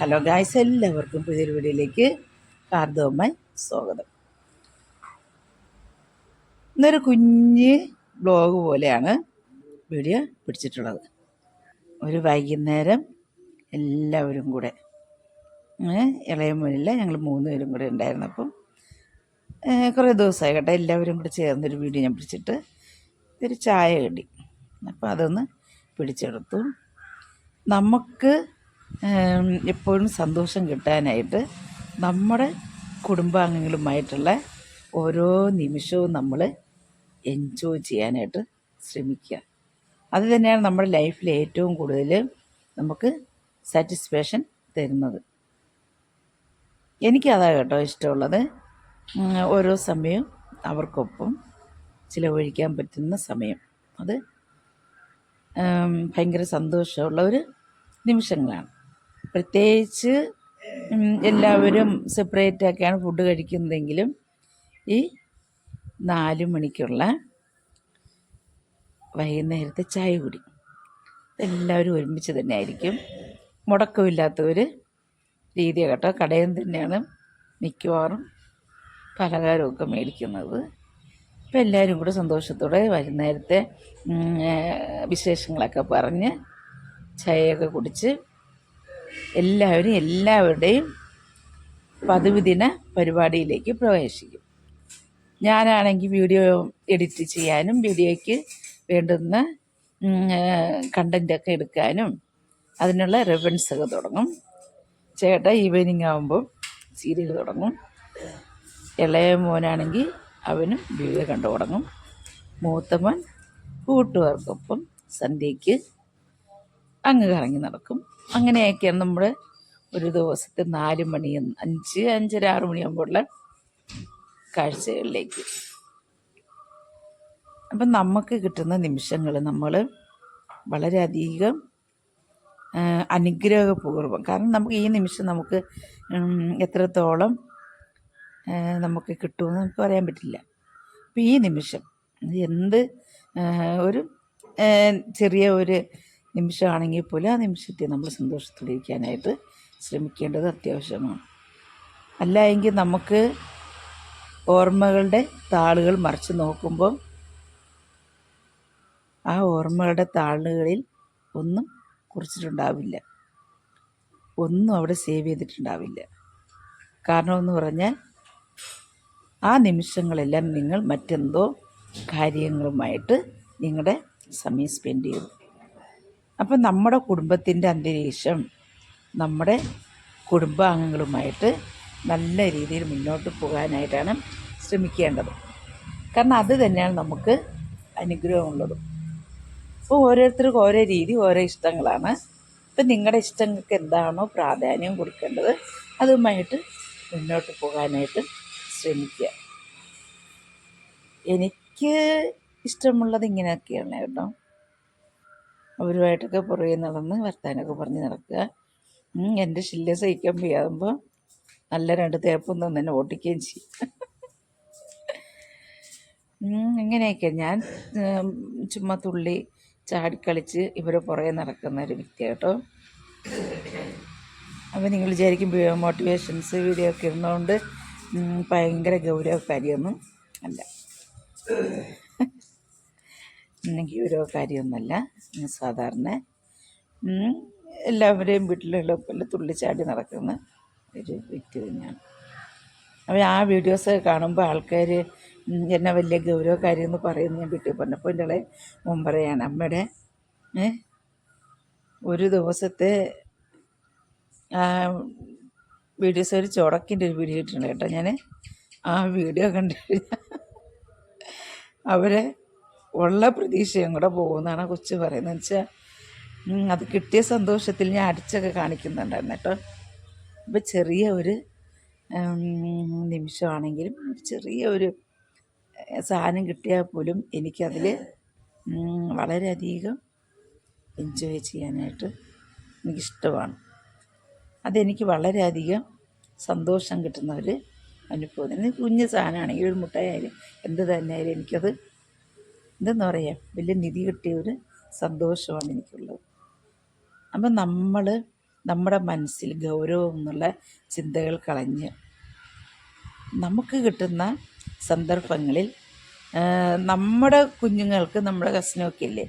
Hello guys എല്ലാവർക്കും പുതിയൊരു വീഡിയോയിലേക്ക് കാർദവുമായി സ്വാഗതം. ഇന്നൊരു കുഞ്ഞ് ബ്ലോഗ് പോലെയാണ് വീഡിയോ പിടിച്ചിട്ടുള്ളത്. ഒരു വൈകുന്നേരം എല്ലാവരും കൂടെ ഇളയ മുന്നില്ല ഞങ്ങൾ മൂന്ന് പേരും കൂടെ ഉണ്ടായിരുന്നപ്പം അപ്പം കുറേ ദിവസമായി കേട്ടോ എല്ലാവരും കൂടെ ചേർന്നൊരു വീഡിയോ ഞാൻ പിടിച്ചിട്ട് ഒരു ചായ കിട്ടി. അപ്പോൾ അതൊന്ന് പിടിച്ചെടുത്തു. നമുക്ക് എപ്പോഴും സന്തോഷം കിട്ടാനായിട്ട് നമ്മുടെ കുടുംബാംഗങ്ങളുമായിട്ടുള്ള ഓരോ നിമിഷവും നമ്മൾ എൻജോയ് ചെയ്യാനായിട്ട് ശ്രമിക്കുക. അത് തന്നെയാണ് നമ്മുടെ ലൈഫിൽ ഏറ്റവും കൂടുതൽ നമുക്ക് സാറ്റിസ്ഫാക്ഷൻ തരുന്നത്. എനിക്കതാണ് കേട്ടോ ഇഷ്ടമുള്ളത്. ഓരോ സമയവും അവർക്കൊപ്പം ചിലവഴിക്കാൻ പറ്റുന്ന സമയം. അത് ഭയങ്കര സന്തോഷമുള്ള ഒരു നിമിഷങ്ങളാണ്. പ്രത്യേകിച്ച് എല്ലാവരും സെപ്പറേറ്റ് ഒക്കെയാണ് ഫുഡ് കഴിക്കുന്നതെങ്കിലും ഈ നാല് മണിക്കുള്ള വൈകുന്നേരത്തെ ചായ കുടി. എല്ലാവരും ഒരുമിച്ച് തന്നെ ആയിരിക്കും മുടക്കമില്ലാത്ത ഒരു രീതി കേട്ടോ. കടയിൽ നിന്ന് തന്നെയാണ് മിക്കവാറും പലഹാരമൊക്കെ മേടിക്കുന്നത്. അപ്പം എല്ലാവരും കൂടെ സന്തോഷത്തോടെ വൈകുന്നേരത്തെ വിശേഷങ്ങളൊക്കെ പറഞ്ഞ് ചായയൊക്കെ കുടിച്ച് എല്ലാവരും എല്ലാവരുടെയും പതിവ് ദിന പരിപാടിയിലേക്ക് പ്രവേശിക്കും. ഞാനാണെങ്കിൽ വീഡിയോ എഡിറ്റ് ചെയ്യാനും വീഡിയോയ്ക്ക് വേണ്ടുന്ന കണ്ടന്റൊക്കെ എടുക്കാനും അതിനുള്ള റെഫറൻസ് ഒക്കെ തുടങ്ങും. ചേട്ടാ ഈവനിങ് ആകുമ്പോൾ സീരിയൽ തുടങ്ങും. ഇളയ മോനാണെങ്കിൽ അവനും വീഡിയോ കണ്ടു തുടങ്ങും. മൂത്തമ്മൻ കൂട്ടുകാർക്കൊപ്പം സന്ധ്യയ്ക്ക് അങ്ങ് കറങ്ങി നടക്കും. അങ്ങനെയൊക്കെയാണ് നമ്മൾ ഒരു ദിവസത്തെ നാല് മണി അഞ്ച് അഞ്ചര ആറ് മണിയാകുമ്പോഴുള്ള കാഴ്ചകളിലേക്ക്. അപ്പം നമുക്ക് കിട്ടുന്ന നിമിഷങ്ങൾ നമ്മൾ വളരെയധികം അനുഗ്രഹപൂർവം കാരണം നമുക്ക് ഈ നിമിഷം നമുക്ക് എത്രത്തോളം നമുക്ക് കിട്ടുമെന്ന് നമുക്ക് പറയാൻ പറ്റില്ല. അപ്പം ഈ നിമിഷം എന്ത് ഒരു ചെറിയ ഒരു നിമിഷമാണെങ്കിൽ പോലും ആ നിമിഷത്തെ നമ്മൾ സന്തോഷത്തിലിരിക്കാനായിട്ട് ശ്രമിക്കേണ്ടത് അത്യാവശ്യമാണ്. അല്ല എങ്കിൽ നമുക്ക് ഓർമ്മകളുടെ താളുകൾ മറിച്ച് നോക്കുമ്പോൾ ആ ഓർമ്മകളുടെ താളുകളിൽ ഒന്നും കുറിച്ചിട്ടുണ്ടാവില്ല. ഒന്നും അവിടെ സേവ് ചെയ്തിട്ടുണ്ടാവില്ല. കാരണമെന്ന് പറഞ്ഞാൽ ആ നിമിഷങ്ങളെല്ലാം നിങ്ങൾ മറ്റെന്തോ കാര്യങ്ങളുമായിട്ട് നിങ്ങളുടെ സമയം സ്പെൻഡ് ചെയ്തു. അപ്പം നമ്മുടെ കുടുംബത്തിന്റെ അന്തരീക്ഷം നമ്മുടെ കുടുംബാംഗങ്ങളുമായിട്ട് നല്ല രീതിയിൽ മുന്നോട്ട് പോകാനായിട്ടാണ് ശ്രമിക്കേണ്ടത്. കാരണം അത് തന്നെയാണ് നമുക്ക് അനുഗ്രഹമുള്ളത്. അപ്പോൾ ഓരോരുത്തർക്കും ഓരോ രീതി ഓരോ ഇഷ്ടങ്ങളാണ്. ഇപ്പം നിങ്ങളുടെ ഇഷ്ടങ്ങൾക്ക് എന്താണോ പ്രാധാന്യം കൊടുക്കേണ്ടത് അതുമായിട്ട് മുന്നോട്ട് പോകാനായിട്ട് ശ്രമിക്കുക. എനിക്ക് ഇഷ്ടമുള്ളത് ഇങ്ങനെയൊക്കെയാണ് കേട്ടോ. അവരുമായിട്ടൊക്കെ പുറകെ നടന്ന് വർത്താനമൊക്കെ പറഞ്ഞ് നടക്കുക. എന്റെ ശല്യം സഹിക്കാൻ വയ്യാകുമ്പോൾ നല്ല രണ്ട് തേപ്പും തന്നെ ഓട്ടിക്കുകയും ചെയ്യും. ഇങ്ങനെയൊക്കെ ഞാൻ ചുമ്മാ തുള്ളി ചാടിക്കളിച്ച് ഇവരെ പുറകെ നടക്കുന്ന ഒരു വ്യക്തി കേട്ടോ. അപ്പോൾ നിങ്ങൾ വിചാരിക്കും മോട്ടിവേഷൻസ് വീഡിയോ ഒക്കെ ഇടുന്നതുകൊണ്ട് ഉം, ഭയങ്കര ഗൗരവക്കാരിയൊന്നും അല്ല. എനിക്ക് ഒരു കാര്യമൊന്നുമല്ല. സാധാരണ എല്ലാവരെയും വീട്ടിലുള്ള പോലെ തുള്ളിച്ചാടി നടക്കുന്ന ഒരു വ്യക്തി തന്നെയാണ്. അപ്പോൾ ആ വീഡിയോസ് കാണുമ്പോൾ ആൾക്കാർ എന്നെ വലിയ ഗൗരവ കാര്യം എന്ന് പറയുന്നു ഞാൻ വീട്ടിൽ പറഞ്ഞപ്പോൾ എന്റെ മുമ്പറയാണ് അമ്മയുടെ ഒരു ദിവസത്തെ വീഡിയോസ് ഒരു ചുടക്കിന്റെ ഒരു വീഡിയോ ഇട്ടിട്ടുണ്ട് കേട്ടോ ഞാൻ ആ വീഡിയോ കണ്ടു അവരെ ഉള്ള പ്രതീക്ഷയും കൂടെ പോകുമെന്നാണ് കൊച്ചു പറയുന്നത്. വെച്ചാൽ അത് കിട്ടിയ സന്തോഷത്തിൽ ഞാൻ അടിച്ചൊക്കെ കാണിക്കുന്നുണ്ടായിരുന്നു കേട്ടോ. അപ്പോൾ ചെറിയ ഒരു നിമിഷമാണെങ്കിലും ചെറിയ ഒരു സാധനം കിട്ടിയാൽ പോലും എനിക്കതിൽ വളരെയധികം എൻജോയ് ചെയ്യാനായിട്ട് എനിക്കിഷ്ടമാണ്. അതെനിക്ക് വളരെയധികം സന്തോഷം കിട്ടുന്ന ഒരു അനുഭവം. കുഞ്ഞ് സാധനമാണെങ്കിൽ ഒരു മുട്ടായാലും എന്ത് തന്നെയായാലും എനിക്കത് എന്തെന്ന് പറയാം. വലിയ നിധി കിട്ടിയ ഒരു സന്തോഷമാണ് എനിക്കുള്ളത്. അപ്പം നമ്മൾ നമ്മുടെ മനസ്സിൽ ഗൗരവം എന്നുള്ള ചിന്തകൾ കളഞ്ഞ് നമുക്ക് കിട്ടുന്ന സന്ദർഭങ്ങളിൽ നമ്മുടെ കുഞ്ഞുങ്ങൾക്ക് നമ്മുടെ കസിനൊക്കെ ഇല്ലേ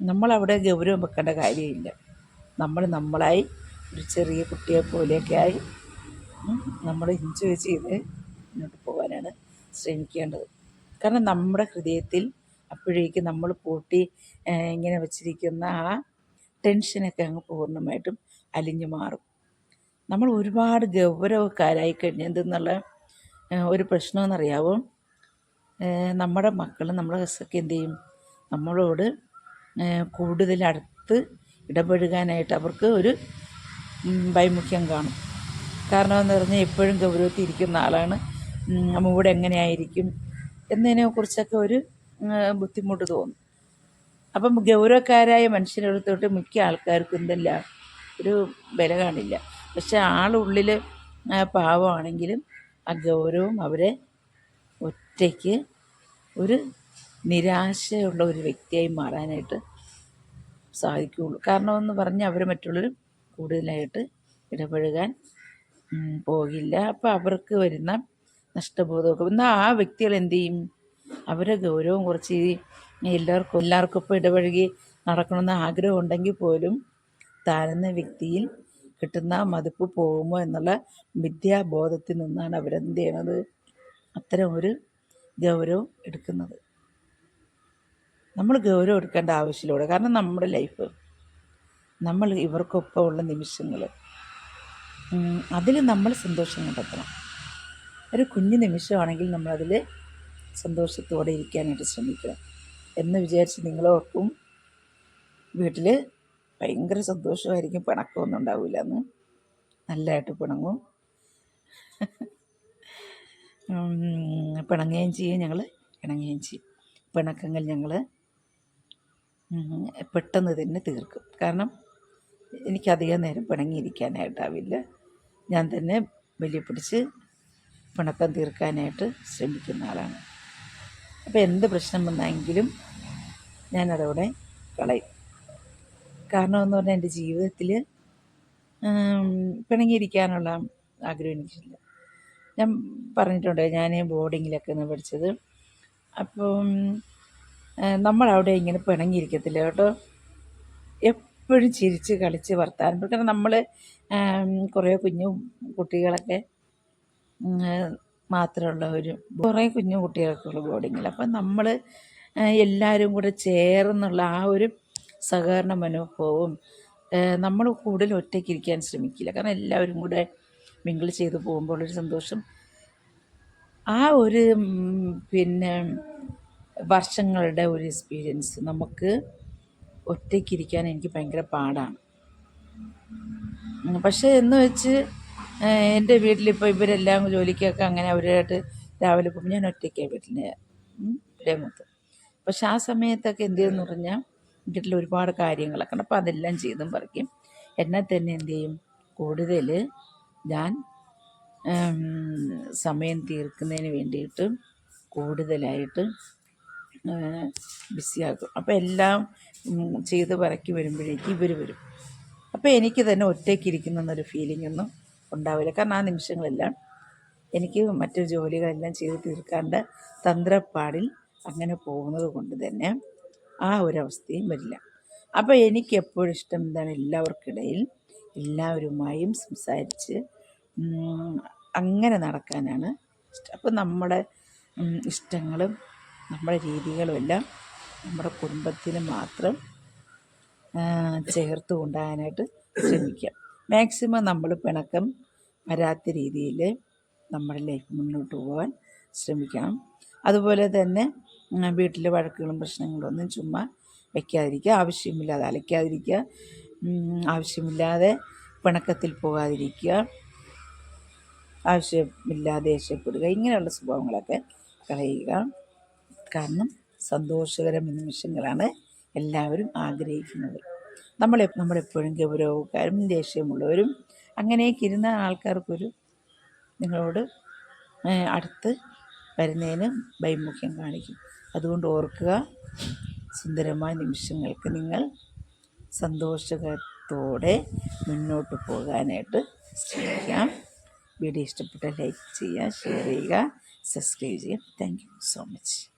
നമ്മളവിടെ ഗൗരവം വെക്കേണ്ട കാര്യമില്ല. നമ്മൾ നമ്മളായി ഒരു ചെറിയ കുട്ടിയെ പോലെയൊക്കെ ആയി നമ്മൾ എൻജോയ് ചെയ്ത് മുന്നോട്ട് പോകാനാണ് ശ്രമിക്കേണ്ടത്. കാരണം നമ്മുടെ ഹൃദയത്തിൽ അപ്പോഴേക്കും നമ്മൾ പൂട്ടി ഇങ്ങനെ വച്ചിരിക്കുന്ന ആ ടെൻഷനൊക്കെ അങ്ങ് പൂർണമായിട്ടും അലിഞ്ഞു മാറും. നമ്മൾ ഒരുപാട് ഗൗരവക്കാരായി കഴിഞ്ഞെന്തെന്നുള്ള ഒരു പ്രശ്നമെന്നറിയാവോ നമ്മുടെ മക്കൾ നമ്മുടെ ഒക്കെ എന്ത് ചെയ്യും? നമ്മളോട് കൂടുതൽ അടുത്ത് ഇടപഴകാനായിട്ട് അവർക്ക് ഒരു വൈമുഖ്യം കാണും. കാരണം എന്ന് പറഞ്ഞാൽ എപ്പോഴും ഗൗരവത്തിൽ ഇരിക്കുന്ന ആളാണ്. മൂഡ് എങ്ങനെയായിരിക്കും എന്നതിനെക്കുറിച്ചൊക്കെ ഒരു ബുദ്ധിമുട്ട് തോന്നും. അപ്പം ഗൗരവക്കാരായ മനുഷ്യരെടുത്തോട്ട് മിക്ക ആൾക്കാർക്കും എന്തല്ല ഒരു വില കാണില്ല. പക്ഷെ ആളുള്ളിൽ പാവമാണെങ്കിലും ആ ഗൗരവം അവരെ ഒറ്റയ്ക്ക് ഒരു നിരാശയുള്ള ഒരു വ്യക്തിയായി മാറാനായിട്ട് സാധിക്കുകയുള്ളൂ. കാരണമെന്ന് പറഞ്ഞാൽ അവർ മറ്റുള്ളവരും കൂടുതലായിട്ട് ഇടപഴകാൻ പോകില്ല. അപ്പോൾ അവർക്ക് വരുന്ന നഷ്ടബോധമൊക്കെ എന്നാൽ ആ വ്യക്തികൾ എന്ത് ചെയ്യും? അവരെ ഗൗരവം കുറച്ച് എല്ലാവർക്കും എല്ലാവർക്കും ഇപ്പോൾ ഇടപഴകി നടക്കണമെന്ന് ആഗ്രഹം ഉണ്ടെങ്കിൽ പോലും താഴ്ന്ന വ്യക്തിയിൽ കിട്ടുന്ന മതിപ്പ് പോകുമോ എന്നുള്ള വിദ്യാബോധത്തിൽ നിന്നാണ് അവരെന്ത് ചെയ്യണത്? അത്തരം ഒരു ഗൗരവം എടുക്കുന്നത്. നമ്മൾ ഗൗരവം എടുക്കേണ്ട ആവശ്യമില്ല. കാരണം നമ്മുടെ ലൈഫ് നമ്മൾ ഇവർക്കൊപ്പം ഉള്ള നിമിഷങ്ങൾ അതിൽ നമ്മൾ സന്തോഷം കണ്ടെത്തണം. ഒരു കുഞ്ഞു നിമിഷമാണെങ്കിൽ നമ്മളതിൽ സന്തോഷത്തോടെ ഇരിക്കാനായിട്ട് ശ്രമിക്കുക എന്ന് വിചാരിച്ച് നിങ്ങളോർക്കും വീട്ടിൽ ഭയങ്കര സന്തോഷമായിരിക്കും പിണക്കമൊന്നും ഉണ്ടാവില്ല എന്ന്. നല്ലതായിട്ട് പിണങ്ങും. പിണങ്ങുകയും ചെയ്യും ഞങ്ങൾ ഇണങ്ങുകയും ചെയ്യും. പിണക്കങ്ങൾ ഞങ്ങൾ പെട്ടെന്ന് തന്നെ തീർക്കും. കാരണം എനിക്കധികം നേരം പിണങ്ങിയിരിക്കാനായിട്ടാവില്ല. ഞാൻ തന്നെ വലിയ പിടിച്ച് പിണക്കം തീർക്കാനായിട്ട് ശ്രമിക്കുന്ന ആളാണ്. അപ്പോൾ എന്ത് പ്രശ്നം വന്നെങ്കിലും ഞാനതവിടെ കളയും. കാരണം എന്ന് പറഞ്ഞാൽ എന്റെ ജീവിതത്തിൽ പിണങ്ങിയിരിക്കാനുള്ള ആഗ്രഹം എനിക്കില്ല. ഞാൻ പറഞ്ഞിട്ടുണ്ട് ഞാൻ ബോർഡിങ്ങിലൊക്കെ നിന്ന് പഠിച്ചത്. അപ്പം നമ്മളവിടെ ഇങ്ങനെ പിണങ്ങിയിരിക്കത്തില്ല കേട്ടോ. എപ്പോഴും ചിരിച്ച് കളിച്ച് വർത്താനം. പറയും. കാരണം നമ്മൾ കുറേ കുഞ്ഞു കുട്ടികളൊക്കെ മാത്രമുള്ള ഒരു കുറേ കുഞ്ഞു കുട്ടികൾക്കുള്ള ബോർഡിങ്ങിൽ അപ്പം നമ്മൾ എല്ലാവരും കൂടെ ചേർന്നുള്ള ആ ഒരു സഹകരണ മനോഭാവവും നമ്മൾ കൂടുതൽ ഒറ്റയ്ക്കിരിക്കാൻ ശ്രമിക്കില്ല. കാരണം എല്ലാവരും കൂടെ മിങ്കിൾ ചെയ്ത് പോകുമ്പോൾ ഒരു സന്തോഷം. ആ ഒരു പിന്നെ വർഷങ്ങളുടെ ഒരു എക്സ്പീരിയൻസ് നമുക്ക് ഒറ്റയ്ക്കിരിക്കാൻ എനിക്ക് ഭയങ്കര പാടാണ്. പക്ഷേ എന്ന് വെച്ച് എന്റെ വീട്ടിലിപ്പോൾ ഇവരെല്ലാം ജോലിക്കൊക്കെ അങ്ങനെ അവരുമായിട്ട് രാവിലെ പോകുമ്പോൾ ഞാൻ ഒറ്റയ്ക്കാണ് വീട്ടിൽ രേമത്ത് പക്ഷെ ആ സമയത്തൊക്കെ എന്ത് ചെയ്യുമെന്ന് പറഞ്ഞാൽ വീട്ടിൽ ഒരുപാട് കാര്യങ്ങളൊക്കെ ഉണ്ട്. അപ്പോൾ അതെല്ലാം ചെയ്തും പറിക്കും എന്നെ തന്നെ എന്ത് ചെയ്യും? കൂടുതൽ ഞാൻ സമയം തീർക്കുന്നതിന് വേണ്ടിയിട്ട് കൂടുതലായിട്ട് ബിസിയാക്കും അപ്പോൾ എല്ലാം ചെയ്ത് പറക്കി വരുമ്പോഴേക്കും ഇവർ വരും. അപ്പോൾ എനിക്ക് തന്നെ ഒറ്റയ്ക്കിരിക്കുന്ന എന്നൊരു ഫീലിംഗ് ഒന്നും ഉണ്ടാവില്ല. കാരണം ആ നിമിഷങ്ങളെല്ലാം എനിക്ക് മറ്റു ജോലികളെല്ലാം ചെയ്ത് തീർക്കാണ്ട് തന്ത്രപ്പാടിൽ അങ്ങനെ പോകുന്നത് കൊണ്ട് തന്നെ ആ ഒരവസ്ഥയും വരില്ല. അപ്പോൾ എനിക്ക് എപ്പോഴും ഇഷ്ടം എന്താണ് എല്ലാവർക്കിടയിൽ എല്ലാവരുമായും സംസാരിച്ച് അങ്ങനെ നടക്കാനാണ് ഇഷ്ടം. അപ്പോൾ നമ്മുടെ ഇഷ്ടങ്ങളും നമ്മുടെ രീതികളും എല്ലാം നമ്മുടെ കുടുംബത്തിന് മാത്രം ചേർത്ത് കൊണ്ടുപോകാനായിട്ട് ശ്രമിക്കാം. മാക്സിമം നമ്മൾ പിണക്കം വരാത്ത രീതിയിൽ നമ്മുടെ ലൈഫ് മുന്നോട്ട് പോകാൻ ശ്രമിക്കണം. അതുപോലെ തന്നെ വീട്ടിലെ വഴക്കുകളും പ്രശ്നങ്ങളും ഒന്നും ചുമ്മാ വയ്ക്കാതിരിക്കുക ആവശ്യമില്ലാതെ അലയ്ക്കാതിരിക്കുക ആവശ്യമില്ലാതെ പിണക്കത്തിൽ പോകാതിരിക്കുക ആവശ്യമില്ലാതെ ദേഷ്യപ്പെടുക ഇങ്ങനെയുള്ള സ്വഭാവങ്ങളൊക്കെ കളയുക. കാരണം സന്തോഷകരമായ നിമിഷങ്ങളാണ് എല്ലാവരും ആഗ്രഹിക്കുന്നത്. നമ്മളെ നമ്മളെപ്പോഴും ഗൗരവക്കാരും ദേഷ്യമുള്ളവരും അങ്ങനെയൊക്കെ ഇരുന്ന ആൾക്കാർക്കൊരു നിങ്ങളോട് അടുത്ത് വരുന്നതിന് വൈമുഖ്യം കാണിക്കും. അതുകൊണ്ട് ഓർക്കുക സുന്ദരമായ നിമിഷങ്ങൾക്ക് നിങ്ങൾ സന്തോഷത്തോടെ മുന്നോട്ട് പോകാനായിട്ട് ശ്രമിക്കാം. വീഡിയോ ഇഷ്ടപ്പെട്ട ലൈക്ക് ചെയ്യുക ഷെയർ ചെയ്യുക സബ്സ്ക്രൈബ് ചെയ്യുക. Thank you so much.